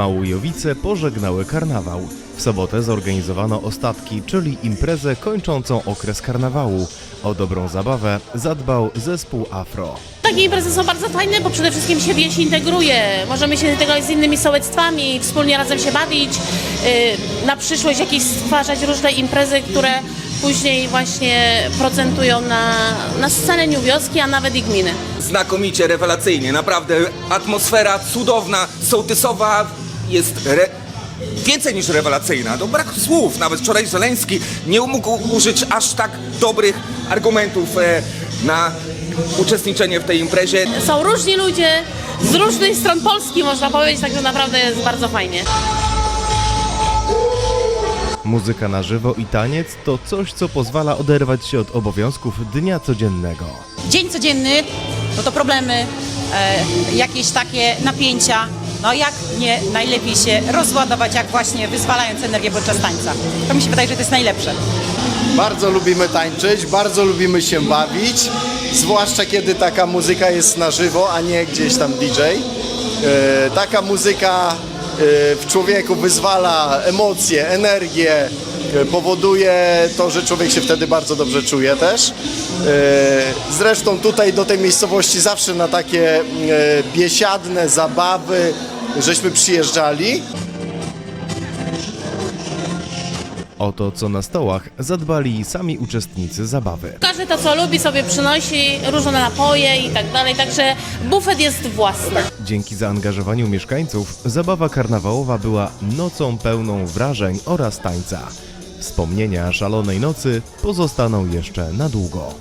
Małujowice pożegnały karnawał. W sobotę zorganizowano ostatki, czyli imprezę kończącą okres karnawału. O dobrą zabawę zadbał zespół Afro. Takie imprezy są bardzo fajne, bo przede wszystkim się wieś integruje. Możemy się integrować z innymi sołectwami, wspólnie razem się bawić, yy, na przyszłość jakieś stwarzać różne imprezy, które później właśnie procentują na, na scaleniu wioski, a nawet i gminy. znakomicie, rewelacyjnie. Naprawdę atmosfera cudowna, sołtysowa jest re... więcej niż rewelacyjna. To brak słów. Nawet wczoraj Żeleński nie mógł użyć aż tak dobrych argumentów e, na uczestniczenie w tej imprezie. Są różni ludzie z różnych stron Polski, można powiedzieć, także naprawdę jest bardzo fajnie. Muzyka na żywo i taniec to coś, co pozwala oderwać się od obowiązków dnia codziennego. dzień codzienny, no to problemy, e, jakieś takie napięcia. No jak nie najlepiej się rozładować, jak właśnie wyzwalając energię podczas tańca. To mi się wydaje, że to jest najlepsze. Bardzo lubimy tańczyć, bardzo lubimy się bawić, zwłaszcza kiedy taka muzyka jest na żywo, a nie gdzieś tam DJ. E, taka muzyka e, w człowieku wyzwala emocje, energię, powoduje to, że człowiek się wtedy bardzo dobrze czuje też. E, zresztą tutaj do tej miejscowości zawsze na takie e, biesiadne zabawy żeśmy przyjeżdżali. O to, co na stołach, zadbali sami uczestnicy zabawy. Każdy to, co lubi, sobie przynosi różne napoje i tak dalej, także bufet jest własny. Dzięki zaangażowaniu mieszkańców zabawa karnawałowa była nocą pełną wrażeń oraz tańca. Wspomnienia szalonej nocy pozostaną jeszcze na długo.